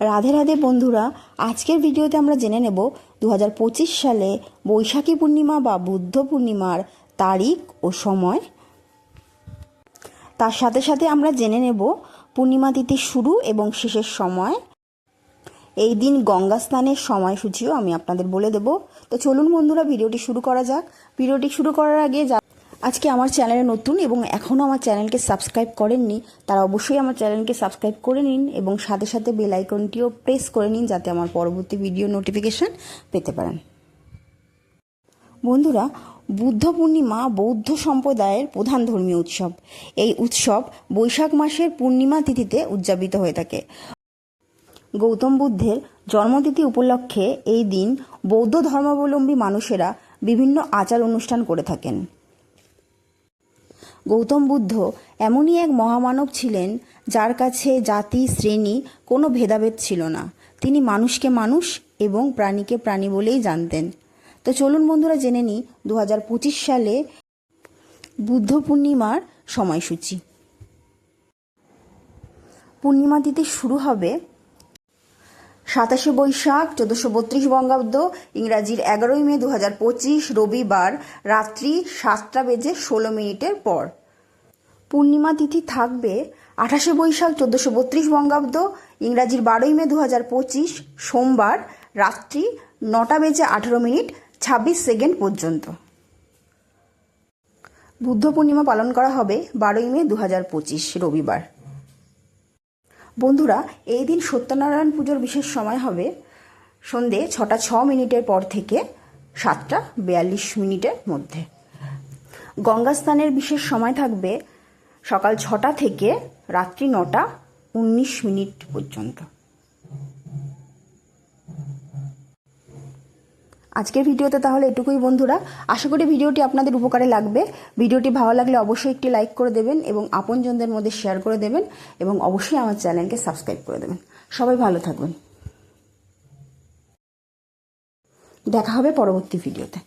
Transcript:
রাধে রাধে বন্ধুরা, আজকের ভিডিওতে আমরা জেনে নেব দু হাজার পঁচিশ সালে বৈশাখী পূর্ণিমা বা বুদ্ধ পূর্ণিমার তারিখ ও সময়। তার সাথে সাথে আমরা জেনে নেব পূর্ণিমা তিথির শুরু এবং শেষের সময়। এই দিন গঙ্গা স্নানের সময়সূচিও আমি আপনাদের বলে দেব। তো চলুন বন্ধুরা, ভিডিওটি শুরু করা যাক। ভিডিওটি শুরু করার আগে আজকে আমার চ্যানেলে নতুন এবং এখনও আমার চ্যানেলকে সাবস্ক্রাইব করেননি, তারা অবশ্যই আমার চ্যানেলকে সাবস্ক্রাইব করে নিন এবং সাথে সাথে বেল আইকনটিও প্রেস করে নিন যাতে আমার পরবর্তী ভিডিও নোটিফিকেশান পেতে পারেন। বন্ধুরা, বুদ্ধ পূর্ণিমা বৌদ্ধ সম্প্রদায়ের প্রধান ধর্মীয় উৎসব। এই উৎসব বৈশাখ মাসের পূর্ণিমা তিথিতে উদযাপিত হয়ে থাকে। গৌতম বুদ্ধের জন্মতিথি উপলক্ষে এই দিন বৌদ্ধ ধর্মাবলম্বী মানুষেরা বিভিন্ন আচার অনুষ্ঠান করে থাকেন। গৌতম বুদ্ধ এমনই এক মহামানব ছিলেন যার কাছে জাতি, শ্রেণি কোনো ভেদাভেদ ছিল না। তিনি মানুষকে মানুষ এবং প্রাণীকে প্রাণী বলেই জানতেন। তো চলুন বন্ধুরা জেনে নিই দু হাজার পঁচিশ সালে বুদ্ধ পূর্ণিমার সময়সূচি। পূর্ণিমা তিথি শুরু হবে সাতাশে বৈশাখ, চোদ্দশো বত্রিশ বঙ্গাব্দ, ইংরাজির এগারোই মে দু হাজার পঁচিশ রবিবার রাত্রি সাতটা বেজে ষোলো মিনিটের পর। পূর্ণিমা তিথি থাকবে আঠাশে বৈশাখ, চোদ্দশো বত্রিশ বঙ্গাব্দ, ইংরাজির বারোই মে দু হাজার পঁচিশ সোমবার রাত্রি নটা বেজে আঠারো মিনিট ছাব্বিশ সেকেন্ড পর্যন্ত। বুদ্ধ পূর্ণিমা পালন করা হবে বারোই মে দু হাজার পঁচিশ রবিবার। বন্ধুরা, এই দিন সত্যনারায়ণ পুজোর বিশেষ সময় হবে সন্ধে ছটা ছ মিনিটের পর থেকে সাতটা বিয়াল্লিশ মিনিটের মধ্যে। গঙ্গাস্থানের বিশেষ সময় থাকবে সকাল ছটা থেকে রাত্রি নটা উনিশ মিনিট পর্যন্ত। আজকের ভিডিওতে তাহলে এটুকুই বন্ধুরা। আশা করি ভিডিওটি আপনাদের উপকারে লাগবে। ভিডিওটি ভালো লাগলে অবশ্যই একটি লাইক করে দেবেন এবং আপনজনদের মধ্যে শেয়ার করে দেবেন এবং অবশ্যই আমার চ্যানেলকে সাবস্ক্রাইব করে দেবেন। সবাই ভালো থাকবেন। দেখা হবে পরবর্তী ভিডিওতে।